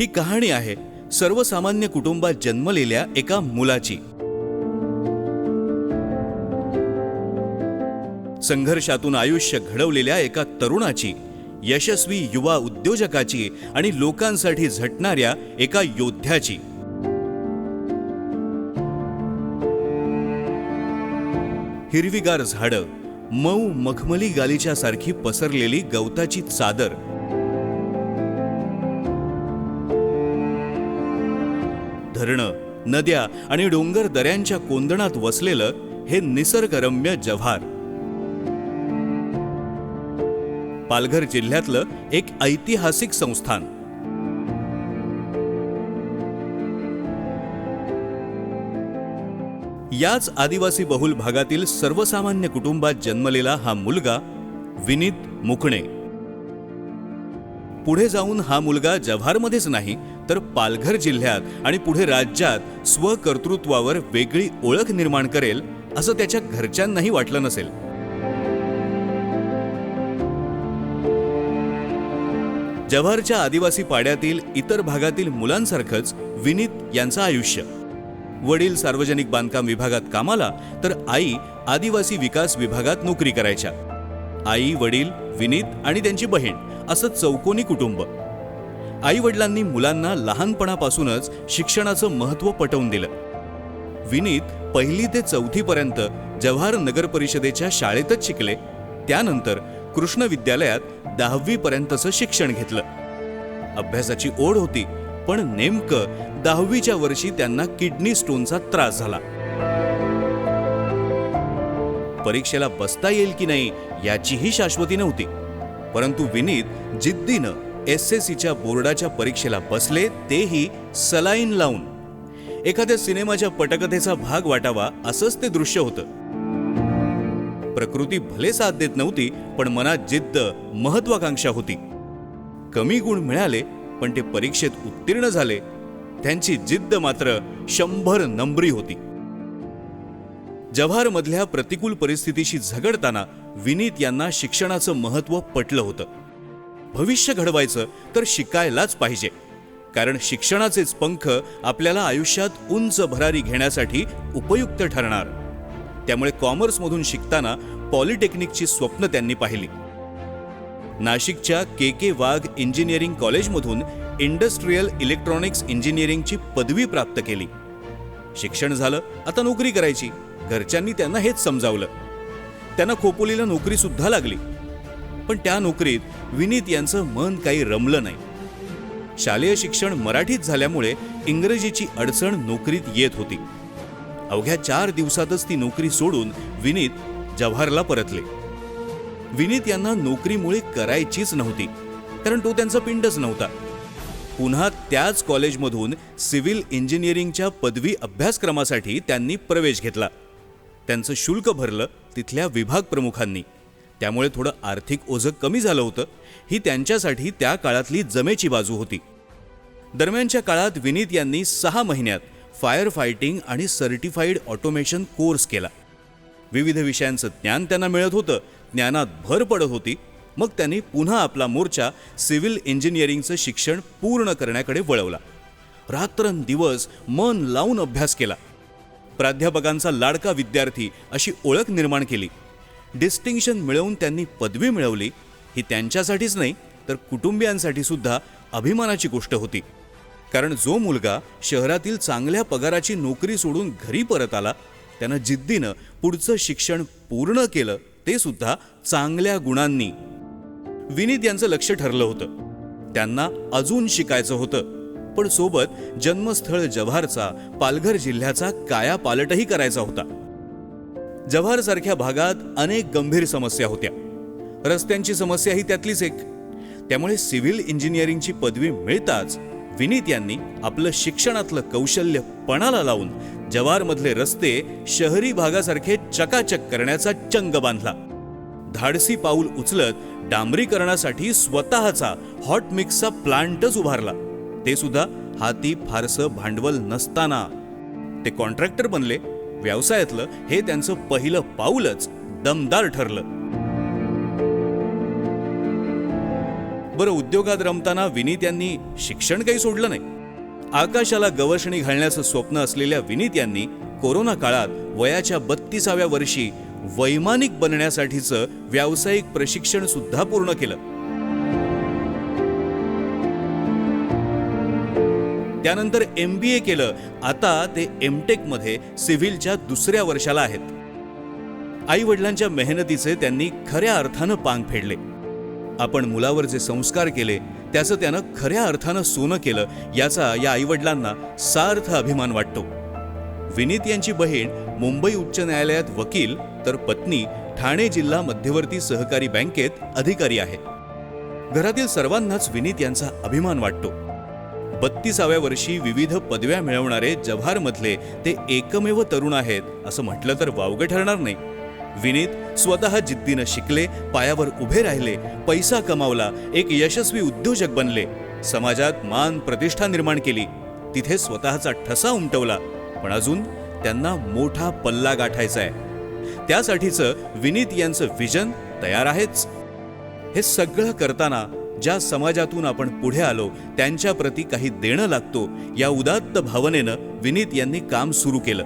ही कहाणी आहे सर्वसामान्य कुटुंबात जन्मलेल्या एका मुलाची. संघर्षातून आयुष्य घडवलेल्या एका तरुणाची यशस्वी युवा उद्योजकाची आणि लोकांसाठी झटणाऱ्या एका योद्ध्याची. हिरवीगार झाडं मऊ मखमली गालीच्या सारखी पसरलेली गवताची चादर धरणं नद्या आणि डोंगर दऱ्यांच्या कोंदणात वसलेलं हे निसर्गरम्य जव्हार. पालघर जिल्ह्यातलं एक ऐतिहासिक संस्थान. याच आदिवासी बहुल भागातील सर्वसामान्य कुटुंबात जन्मलेला हा मुलगा विनीत मुकणे पुढे जाऊन हा मुलगा जव्हारमध्येच नाही तर पालघर जिल्ह्यात आणि पुढे राज्यात स्वकर्तृत्वावर वेगळी ओळख निर्माण करेल असं त्याच्या घरच्यांनाही वाटलं नसेल. जव्हारच्या आदिवासी पाड्यातील इतर भागातील मुलांसारखंच विनीत यांचं आयुष्य. वडील सार्वजनिक बांधकाम विभागात कामाला तर आई आदिवासी विकास विभागात नोकरी करायच्या. आई वडील विनीत आणि त्यांची बहीण असं चौकोनी कुटुंब. आई वडिलांनी मुलांना लहानपणापासूनच शिक्षणाचं महत्त्व पटवून दिलं. विनीत पहिली ते चौथी पर्यंत जव्हार नगर परिषदेच्या शाळेतच शिकले. त्यानंतर कृष्ण विद्यालयात दहावी पर्यंतचं शिक्षण घेतलं. अभ्यासाची ओढ होती पण नेमकं दहावीच्या वर्षी त्यांना किडनी स्टोनचा त्रास झाला. परीक्षेला बसता येईल की नाही याचीही शाश्वती नव्हती. परंतु विनीत जिद्दीनं एस एस सीच्या बोर्डाच्या परीक्षेला बसले तेही सलाईन लावून. एखाद्या सिनेमाच्या पटकथेचा भाग वाटावा असंच ते दृश्य होतं. प्रकृती भले साथ देत नव्हती पण मनात जिद्द महत्वाकांक्षा होती. कमी गुण मिळाले पण ते परीक्षेत उत्तीर्ण झाले. त्यांची जिद्द मात्र शंभर नंबरी होती. जव्हारमधल्या प्रतिकूल परिस्थितीशी झगडताना विनीत यांना शिक्षणाचं महत्त्व पटलं होतं. भविष्य घडवायचं तर शिकायलाच पाहिजे. कारण शिक्षणाचेच पंख आपल्याला आयुष्यात उंच भरारी घेण्यासाठी उपयुक्त ठरणार. त्यामुळे कॉमर्समधून शिकताना पॉलिटेक्निकची स्वप्न त्यांनी पाहिली. नाशिकच्या के के वाघ इंजिनिअरिंग कॉलेजमधून इंडस्ट्रीयल इलेक्ट्रॉनिक्स इंजिनिअरिंगची पदवी प्राप्त केली. शिक्षण झालं आता नोकरी करायची. घरच्यांनी त्यांना हेच समजावलं. त्यांना खोपोलीला नोकरीसुद्धा लागली. पण त्या नोकरीत विनीत यांचं मन काही रमलं नाही. शालेय शिक्षण मराठीत झाल्यामुळे इंग्रजीची अडचण नोकरीत येत होती. अवघ्या चार दिवसातच ती नोकरी सोडून विनीत जव्हारला परतले. विनीत यांना नोकरीमुळे करायचीच नव्हती कारण तो त्यांचा पिंडच नव्हता. पुन्हा त्याच कॉलेजमधून सिव्हिल इंजिनिअरिंगच्या पदवी अभ्यासक्रमासाठी त्यांनी प्रवेश घेतला. त्यांचं शुल्क भरलं तिथल्या विभाग प्रमुखांनी. त्यामुळे थोडं आर्थिक ओझं कमी झालं होतं. ही त्यांच्यासाठी त्या काळातली जमेची बाजू होती. दरम्यानच्या काळात विनीत यांनी सहा महिन्यात फायर फायटिंग आणि सर्टिफाईड ऑटोमेशन कोर्स केला. विविध विषयांचं ज्ञान त्यांना मिळत होतं. ज्ञानात भर पडत होती. मग त्यांनी पुन्हा आपला मोर्चा सिव्हिल इंजिनिअरिंगचं शिक्षण पूर्ण करण्याकडे वळवला. रात्रंदिवस मन लावून अभ्यास केला. प्राध्यापकांचा लाडका विद्यार्थी अशी ओळख निर्माण केली. डिस्टिंक्शन मिळवून त्यांनी पदवी मिळवली ही त्यांच्यासाठीच नाही तर कुटुंबियांसाठी सुद्धा अभिमानाची गोष्ट होती. कारण जो मुलगा शहरातील चांगल्या पगाराची नोकरी सोडून घरी परत आला त्यानं जिद्दीनं पुढचं शिक्षण पूर्ण केलं ते सुद्धा चांगल्या गुणांनी. विनीत यांचं लक्ष ठरलं होतं. त्यांना अजून शिकायचं होतं. पण सोबत जन्मस्थळ जव्हारचा पालघर जिल्ह्याचा कायापालटही करायचा होता. जव्हारसारख्या भागात अनेक गंभीर समस्या होत्या. रस्त्यांची समस्या ही त्यातलीच एक. त्यामुळे सिव्हिल इंजिनिअरिंगची पदवी मिळताच विनीत यांनी आपलं शिक्षणातलं कौशल्य पणाला लावून जव्हारमधले रस्ते शहरी भागासारखे चकाचक करण्याचा चंग बांधला. धाडसी पाऊल उचलत डांबरीकरणासाठी स्वतःचा हॉट मिक्सचा प्लांटच उभारला. ते सुद्धा हाती फारसं भांडवल नसताना. ते कॉन्ट्रॅक्टर बनले. व्यवसायातलं हे त्यांचं पहिलं पाऊलच दमदार ठरलं. बरं उद्योगात रमताना विनीत यांनी शिक्षण काही सोडलं नाही. आकाशाला गवसणी घालण्याचं स्वप्न असलेल्या विनीत यांनी कोरोना काळात वयाच्या बत्तीसाव्या वर्षी वैमानिक बनण्यासाठीचं व्यावसायिक प्रशिक्षण सुद्धा पूर्ण केलं. त्यानंतर एम बी ए केलं. आता ते एम टेकमध्ये सिव्हिलच्या दुसऱ्या वर्षाला आहेत. आई वडिलांच्या मेहनतीचे त्यांनी खऱ्या अर्थानं पांग फेडले. आपण मुलावर जे संस्कार केले त्याचं त्यानं खऱ्या अर्थानं सोनं केलं याचा या आईवडिलांना सार्थ अभिमान वाटतो. विनीत यांची बहीण मुंबई उच्च न्यायालयात वकील तर पत्नी ठाणे जिल्हा मध्यवर्ती सहकारी बँकेत अधिकारी आहे. घरातील सर्वांनाच विनीत यांचा अभिमान वाटतो. बत्तीसाव्या वर्षी विविध पदव्या मिळवणारे जव्हारमधले ते एकमेव तरुण आहेत असं म्हटलं तर वावगं ठरणार नाही. विनीत स्वतः जिद्दीनं शिकले पायावर उभे राहिले पैसा कमावला एक यशस्वी उद्योजक बनले. समाजात मान प्रतिष्ठा निर्माण केली. तिथे स्वतःचा ठसा उमटवला. पण अजून त्यांना मोठा पल्ला गाठायचा आहे त्यासाठीचं विनीत यांचं विजन तयार आहेच. हे सगळं करताना ज्या समाजातून आपण पुढे आलो त्यांच्या प्रती काही देणं लागतो या उदात्त भावनेनं विनीत यांनी काम सुरू केलं.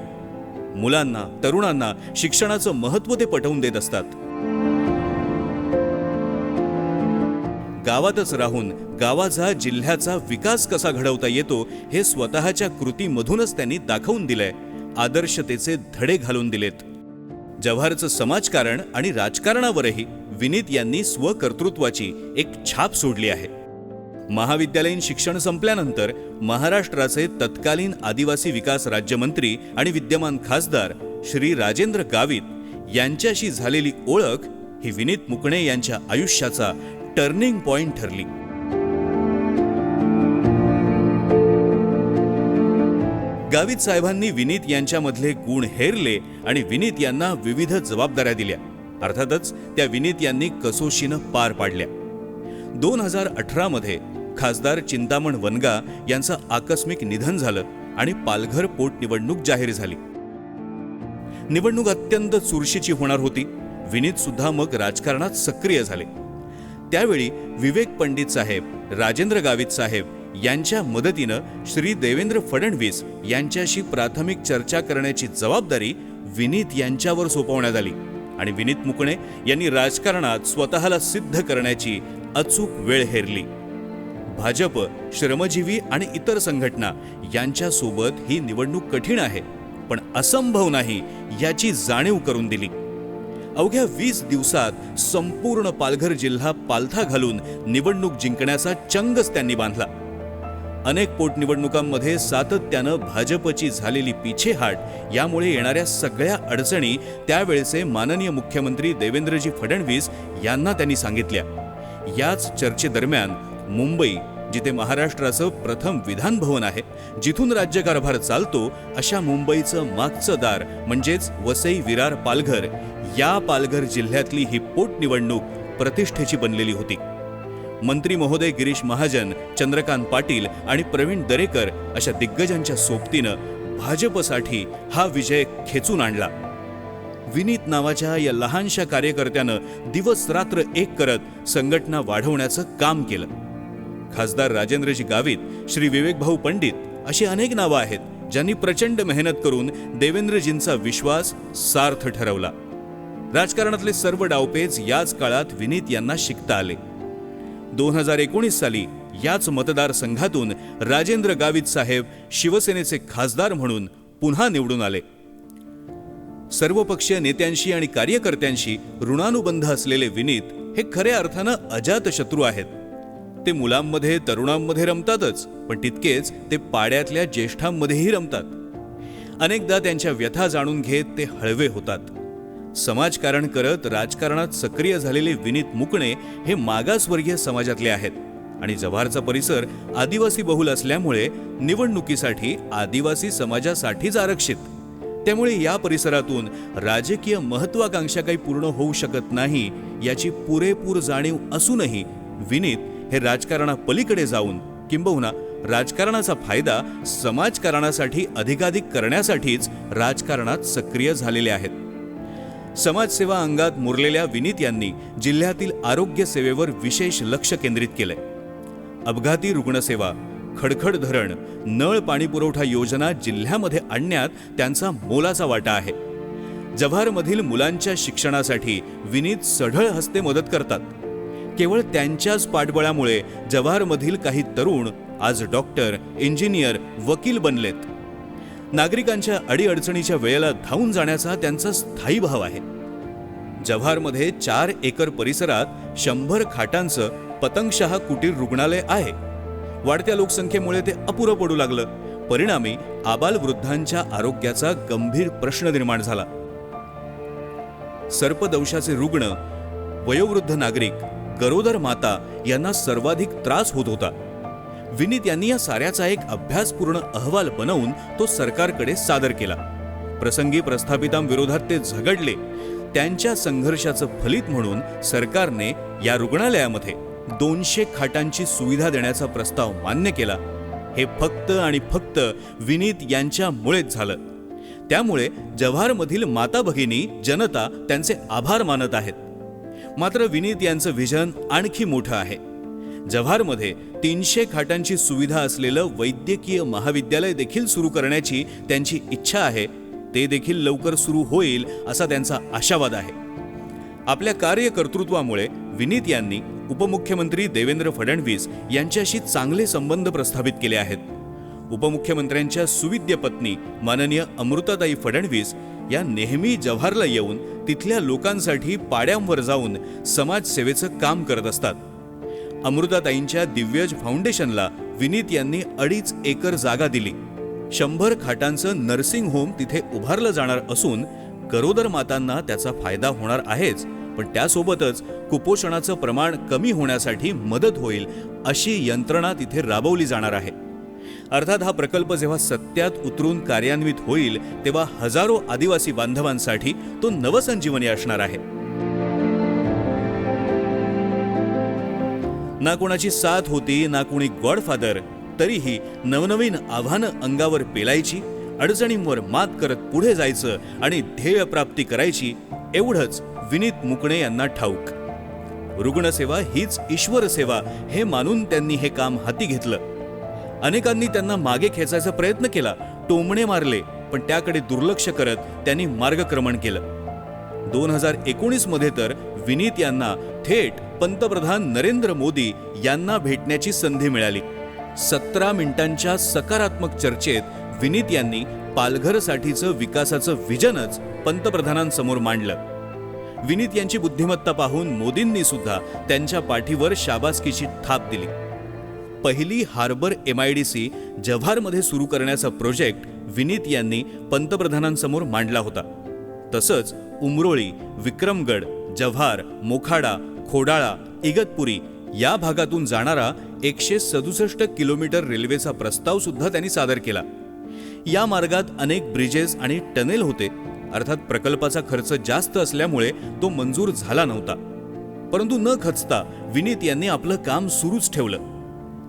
मुलांना तरुणांना शिक्षणाचं महत्त्व ते पटवून देत असतात. गावातच राहून गावाचा जिल्ह्याचा विकास कसा घडवता येतो हे स्वतःच्या कृतीमधूनच त्यांनी दाखवून दिलंय. आदर्शतेचे धडे घालून दिलेत. जव्हारचं समाजकारण आणि राजकारणावरही विनीत यांनी स्वकर्तृत्वाची एक छाप सोडली आहे. महाविद्यालयीन शिक्षण संपल्यानंतर महाराष्ट्राचे तत्कालीन आदिवासी विकास राज्यमंत्री आणि विद्यमान खासदार श्री राजेंद्र गावित यांच्याशी झालेली ओळख ही विनीत मुकणे यांच्या आयुष्याचा टर्निंग पॉइंट ठरली. गावित साहेबांनी विनीत यांच्यामधले गुण हेरले आणि विनीत यांना विविध जबाबदाऱ्या दिल्या. अर्थातच त्या विनीत यांनी कसोशीनं पार पाडल्या. दोन हजार अठरामध्ये खासदार चिंतामण वनगा यांचं आकस्मिक निधन झालं आणि पालघर पोटनिवडणूक जाहीर झाली. निवडणूक अत्यंत चुरशीची होणार होती. विनीत सुद्धा मग राजकारणात सक्रिय झाले. त्यावेळी विवेक पंडित साहेब राजेंद्र गावित साहेब यांच्या मदतीनं श्री देवेंद्र फडणवीस यांच्याशी प्राथमिक चर्चा करण्याची जबाबदारी विनीत यांच्यावर सोपवण्यात आली. आणि विनीत मुकणे यांनी राजकारणात स्वतःला सिद्ध करण्याची अचूक वेळ हेरली. भाजप श्रमजीवी आणि इतर संघटना यांच्यासोबत ही निवडणूक कठीण आहे पण असंभव नाही याची जाणीव करून दिली. अवघ्या वीस दिवसात संपूर्ण पालघर जिल्हा पालथा घालून निवडणूक जिंकण्याचा चंगच त्यांनी बांधला. अनेक पोटनिवडणुकांमध्ये सातत्यानं भाजपची झालेली पिछेहाट यामुळे येणाऱ्या सगळ्या अडचणी त्यावेळेचे माननीय मुख्यमंत्री देवेंद्रजी फडणवीस यांना त्यांनी सांगितल्या. याच चर्चेदरम्यान मुंबई जिथे महाराष्ट्राचं प्रथम विधान भवन आहे जिथून राज्यकारभार चालतो अशा मुंबईचं मागचं दार म्हणजेच वसई विरार पालघर या पालघर जिल्ह्यातली ही पोटनिवडणूक प्रतिष्ठेची बनलेली होती. मंत्री महोदय गिरीश महाजन चंद्रकांत पाटील आणि प्रवीण दरेकर अशा दिग्गजांच्या सोबतीनं भाजपसाठी हा विजय खेचून आणला. विनीत नावाच्या या लहानशा कार्यकर्त्यानं दिवस रात्र एक करत संघटना वाढवण्याचं काम केलं. खासदार राजेंद्रजी गावित श्री विवेकभाऊ पंडित अशी अनेक नावं आहेत ज्यांनी प्रचंड मेहनत करून देवेंद्रजींचा विश्वास सार्थ ठरवला. राजकारणातले सर्व डावपेच याच काळात विनीत यांना शिकता आले. दोन हजार एकोणीस साली याच मतदारसंघातून राजेंद्र गावित साहेब शिवसेनेचे खासदार म्हणून पुन्हा निवडून आले. सर्वपक्षीय नेत्यांशी आणि कार्यकर्त्यांशी ऋणानुबंध असलेले विनीत हे खऱ्या अर्थानं अजात शत्रू आहेत. ते मुलांमध्ये तरुणांमध्ये रमतातच पण तितकेच ते पाड्यातल्या ज्येष्ठांमध्येही रमतात. अनेकदा त्यांच्या व्यथा जाणून घेत ते हळवे होतात. समाजकारण करत राजकारणात सक्रिय झालेले विनीत मुकणे हे मागासवर्गीय समाजातले आहेत. आणि जव्हारचा परिसर आदिवासी बहुल असल्यामुळे निवडणुकीसाठी आदिवासी समाजासाठीच आरक्षित. त्यामुळे या परिसरातून राजकीय महत्वाकांक्षा काही पूर्ण होऊ शकत नाही याची पुरेपूर जाणीव असूनही विनीत हे राजकारणापलीकडे जाऊन किंबहुना राजकारणाचा फायदा समाजकारणासाठी अधिकाधिक करण्यासाठीच राजकारणात सक्रिय झालेले आहेत. समाजसेवा अंगात मुरलेल्या विनीत यांनी जिल्ह्यातील आरोग्य सेवेवर विशेष लक्ष केंद्रित केलंय. अपघाती रुग्णसेवा खडखड धरण नळ पाणी पुरवठा योजना जिल्ह्यामध्ये आणण्यात त्यांचा मोलाचा वाटा आहे. जव्हारमधील मुलांच्या शिक्षणासाठी विनीत सढळ हस्ते मदत करतात. केवळ त्यांच्याच पाठबळामुळे जव्हारमधील काही तरुण आज डॉक्टर इंजिनियर वकील बनलेत. नागरिकांच्या अडीअडचणीच्या वेळेला धावून जाण्याचा त्यांचा स्थायी भाव आहे. जव्हारमध्ये चार एकर परिसरात शंभर खाटांचं पतंगशहा कुटीर रुग्णालय आहे. वाढत्या लोकसंख्येमुळे ते अपुरं पडू लागलं. परिणामी आबाल वृद्धांच्या आरोग्याचा गंभीर प्रश्न निर्माण झाला. सर्पदंशाचे रुग्ण वयोवृद्ध नागरिक गरोदर माता यांना सर्वाधिक त्रास होत होता. विनीत यांनी या साऱ्याचा एक अभ्यासपूर्ण अहवाल बनवून तो सरकारकडे सादर केला. प्रसंगी प्रस्थापितांविरोधात ते झगडले. त्यांच्या संघर्षाचं फलित म्हणून सरकारने या रुग्णालयामध्ये दोनशे खाटांची सुविधा देण्याचा प्रस्ताव मान्य केला. हे फक्त आणि फक्त विनीत यांच्यामुळेच झालं. त्यामुळे जव्हारमधील माता भगिनी जनता त्यांचे आभार मानत आहेत. मात्र विनीत यांचं व्हिजन आणखी मोठं आहे. जव्हारमध्ये तीनशे खाटांची सुविधा असलेलं वैद्यकीय महाविद्यालय देखील सुरू करण्याची त्यांची इच्छा आहे. ते देखील लवकर सुरू होईल असा त्यांचा आशावाद आहे. आपल्या कार्यकर्तृत्वामुळे विनीत यांनी उपमुख्यमंत्री देवेंद्र फडणवीस यांच्याशी चांगले संबंध प्रस्थापित केले आहेत. उपमुख्यमंत्र्यांच्या सुविद्य पत्नी माननीय अमृताताई फडणवीस या नेहमी जव्हारला येऊन तिथल्या लोकांसाठी पाड्यांवर जाऊन समाजसेवेचं काम करत असतात. अमृताताईंच्या दिव्यज फाउंडेशनला विनीत यांनी अडीच एकर जागा दिली. शंभर खाटांचं नर्सिंग होम तिथे उभारलं जाणार असून गरोदर मातांना त्याचा फायदा होणार आहेच पण त्यासोबतच कुपोषणाचं प्रमाण कमी होण्यासाठी मदत होईल अशी यंत्रणा तिथे राबवली जाणार आहे. अर्थात हा प्रकल्प जेव्हा सत्यात उतरून कार्यान्वित होईल तेव्हा हजारो आदिवासी बांधवांसाठी तो नवसंजीवनी असणार आहे. ना कोणाची साथ होती ना कोणी गॉडफादर तरीही नवनवीन आव्हानं अंगावर पेलायची अडचणींवर मात करत पुढे जायचं आणि ध्येय प्राप्ती करायची एवढंच विनीत मुकणे यांना ठाऊक. रुग्णसेवा हीच ईश्वर सेवा हे मानून त्यांनी हे काम हाती घेतलं. अनेकांनी त्यांना मागे खेचायचा प्रयत्न केला टोमणे मारले पण त्याकडे दुर्लक्ष करत त्यांनी मार्गक्रमण केलं. दोन हजार एकोणीसमध्ये तर विनीत यांना थेट पंतप्रधान नरेंद्र मोदी यांना भेटण्याची संधी मिळाली. सतरा मिनिटांच्या सकारात्मक चर्चेत विनीत यांनी पालघरसाठीचं विकासाचं विजनच पंतप्रधानांसमोर मांडलं. विनीत यांची बुद्धिमत्ता पाहून मोदींनी सुद्धा त्यांच्या पाठीवर शाबासकीची थाप दिली. पहिली harbour M I D C जव्हारमध्ये सुरू करण्याचा प्रोजेक्ट विनीत यांनी पंतप्रधानांसमोर मांडला होता. तसंच उमरोळी विक्रमगड जव्हार मोखाडा खोडाळा इगतपुरी या भागातून जाणारा एकशे सदुसष्ट किलोमीटर रेल्वेचा प्रस्ताव सुद्धा त्यांनी सादर केला. या मार्गात अनेक ब्रिजेस आणि टनेल होते. अर्थात प्रकल्पाचा खर्च जास्त असल्यामुळे तो मंजूर झाला नव्हता. परंतु न खचता विनीत यांनी आपलं काम सुरूच ठेवलं.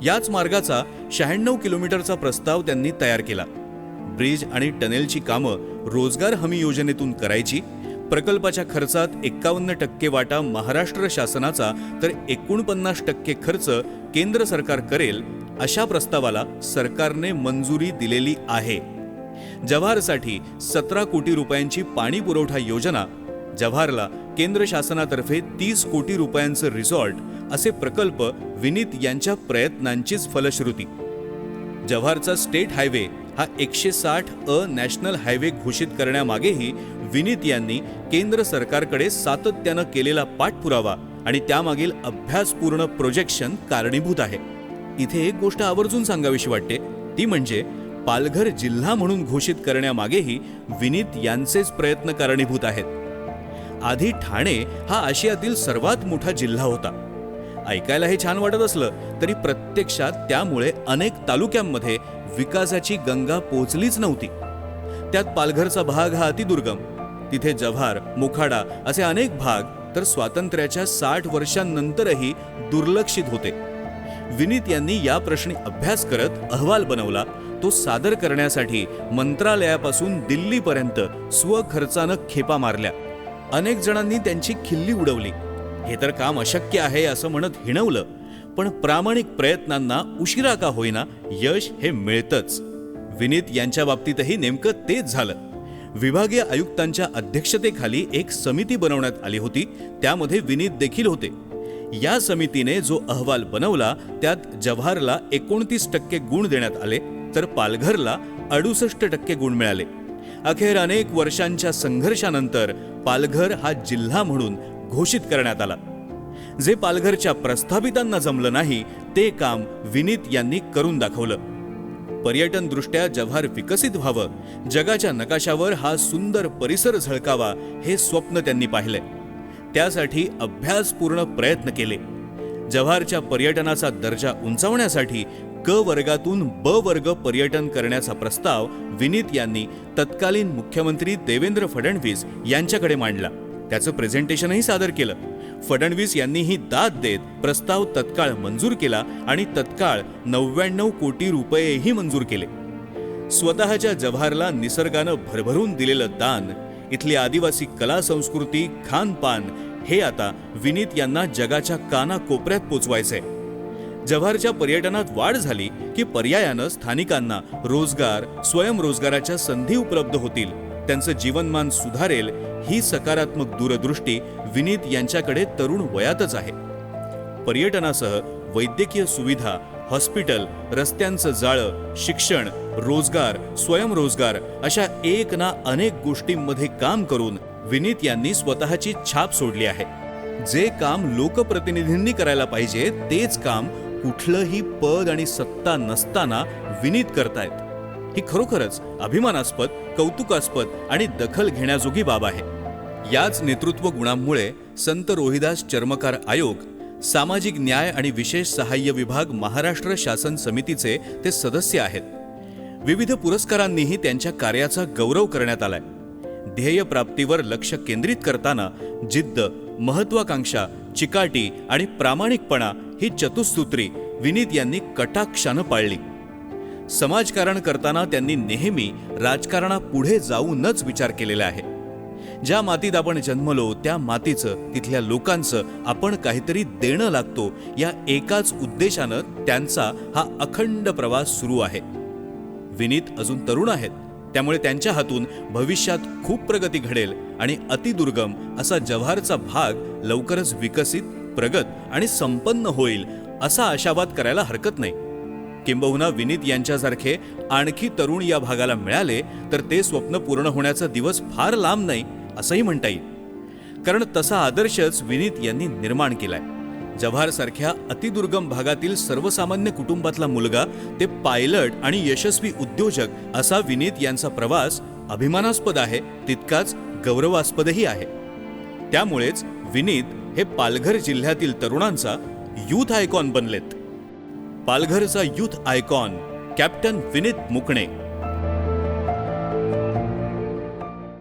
याच मार्गाचा शहाण्णव किलोमीटरचा प्रस्ताव त्यांनी तयार केला. ब्रिज आणि टनेलची कामं रोजगार हमी योजनेतून करायची प्रकल्पाच्या खर्चात एक्कावन्न टक्के वाटा महाराष्ट्र शासनाचा तर एकोणपन्नास टक्के खर्च केंद्र सरकार करेल अशा प्रस्तावाला सरकारने मंजुरी दिलेली आहे. जव्हारसाठी सतरा कोटी रुपयांची पाणी पुरवठा योजना जव्हारला केंद्र शासनातर्फे तीस कोटी रुपयांचं रिसॉर्ट असे प्रकल्प विनीत यांच्या प्रयत्नांचीच फलश्रुती. जव्हारचा स्टेट हायवे हा एकशे साठ अ नॅशनल हायवे घोषित करण्यामागेही विनीत यांनी केंद्र सरकारकडे सातत्यानं केलेला पाठपुरावा आणि त्यामागील अभ्यासपूर्ण प्रोजेक्शन कारणीभूत आहे. इथे एक गोष्ट आवर्जून सांगावीशी वाटते. ती म्हणजे पालघर जिल्हा म्हणून घोषित करण्यामागेही विनीत यांचेच प्रयत्न कारणीभूत आहेत. आधी ठाणे हा आशियातील सर्वात मोठा जिल्हा होता. ऐकायला हे छान वाटत असलं तरी प्रत्यक्षात त्यामुळे अनेक तालुक्यांमध्ये विकासाची गंगा पोचलीच नव्हती. त्यात पालघरचा भाग हा अतिदुर्गम तिथे जव्हार मुखाडा असे अनेक भाग तर स्वातंत्र्याच्या साठ वर्षांनंतरही दुर्लक्षित होते. विनीत यांनी या प्रश्नी अभ्यास करत अहवाल बनवला. तो सादर करण्यासाठी मंत्रालयापासून दिल्लीपर्यंत स्वखर्चानं खेपा मारल्या. अनेक जणांनी त्यांची खिल्ली उडवली. हे तर काम अशक्य आहे असं म्हणत हिणवलं. पण प्रामाणिक प्रयत्नांना उशिरा का होईना यश हे मिळतच. विनीत यांच्या बाबतीतही नेमकं तेच झालं. विभागीय आयुक्तांच्या अध्यक्षतेखाली एक समिती बनवण्यात आली होती. त्यामध्ये विनीत देखील होते. या समितीने जो अहवाल बनवला त्यात जव्हारला एकोणतीस टक्के गुण देण्यात आले तर पालघरला अडुसष्ट टक्के गुण मिळाले. अखेर अनेक वर्षांच्या संघर्षानंतर पालघर हा जिल्हा म्हणून घोषित करण्यात आला. जे पालघरच्या प्रस्थापितांना जमलं नाही ते काम विनीत यांनी करून दाखवलं. पर्यटनदृष्ट्या जव्हार विकसित व्हावं. जगाच्या नकाशावर हा सुंदर परिसर झळकावा हे स्वप्न त्यांनी पाहिलंय त्यासाठी अभ्यासपूर्ण प्रयत्न केले. जव्हारच्या पर्यटनाचा दर्जा उंचावण्यासाठी क वर्गातून ब वर्ग पर्यटन करण्याचा प्रस्ताव विनीत यांनी तत्कालीन मुख्यमंत्री देवेंद्र फडणवीस यांच्याकडे मांडला. त्याचं प्रेझेंटेशनही सादर केलं. फडणवीस यांनीही दाद देत प्रस्ताव तत्काळ मंजूर केला आणि तत्काळ नव्याण्णव कोटी रुपयेही मंजूर केले. स्वतःच्या जव्हारला निसर्गानं भरभरून दिलेलं दान इथली आदिवासी कला संस्कृती खानपान हे आता विनीत यांना जगाच्या काना कोपऱ्यात पोचवायचंय. जव्हारच्या पर्यटनात वाढ झाली की पर्यायानं स्थानिकांना रोजगार स्वयंरोजगाराच्या संधी उपलब्ध होतील. त्यांचं जीवनमान सुधारेल ही सकारात्मक दूरदृष्टी विनीत यांच्याकडे तरुण वयातच आहे. पर्यटनासह वैद्यकीय सुविधा हॉस्पिटल रस्त्यांचं जाळं शिक्षण रोजगार स्वयंरोजगार अशा एक ना अनेक गोष्टींमध्ये काम करून विनीत यांनी स्वतःची छाप सोडली आहे. जे काम लोकप्रतिनिधींनी करायला पाहिजे तेच काम कुठलंही पद आणि सत्ता नसताना विनीत करतायत. ही खरोखरच अभिमानास्पद कौतुकास्पद आणि दखल घेण्याजोगी बाब आहे. याच नेतृत्व गुणांमुळे संत रोहिदास चर्मकार आयोग सामाजिक न्याय आणि विशेष सहाय्य विभाग महाराष्ट्र शासन समितीचे ते सदस्य आहेत. विविध पुरस्कारांनीही त्यांच्या कार्याचा गौरव करण्यात आलाय. ध्येय प्राप्तीवर लक्ष केंद्रित करताना जिद्द महत्वाकांक्षा चिकाटी आणि प्रामाणिकपणा ही चतुसूत्री विनीत यांनी कटाक्षानं पाळली. समाजकारण करताना त्यांनी नेहमी राजकारणापुढे जाऊनच विचार केलेला आहे. ज्या मातीत आपण जन्मलो त्या मातीचं तिथल्या लोकांचं आपण काहीतरी देणं लागतो या एकाच उद्देशानं त्यांचा हा अखंड प्रवास सुरू आहे. विनीत अजून तरुण आहेत त्यामुळे त्यांच्या हातून भविष्यात खूप प्रगती घडेल आणि अतिदुर्गम असा जव्हारचा भाग लवकरच विकसित प्रगत आणि संपन्न होईल असा आशावाद करायला हरकत नाही. किंबहुना विनीत यांच्यासारखे आणखी तरुण या भागाला मिळाले तर ते स्वप्न पूर्ण होण्याचा दिवस फार लांब नाही असंही म्हणता येईल. कारण तसा आदर्शच विनीत यांनी निर्माण केलाय. जव्हारसारख्या अतिदुर्गम भागातील सर्वसामान्य कुटुंबातला मुलगा ते पायलट आणि यशस्वी उद्योजक असा विनीत यांचा प्रवास अभिमानास्पद आहे तितकाच गौरवास्पदही आहे. त्यामुळेच विनीत हे पालघर जिल्ह्यातील तरुणांचा युथ आयकॉन बनलेत. पालघरचा युथ आयकॉन कॅप्टन विनीत मुकणे.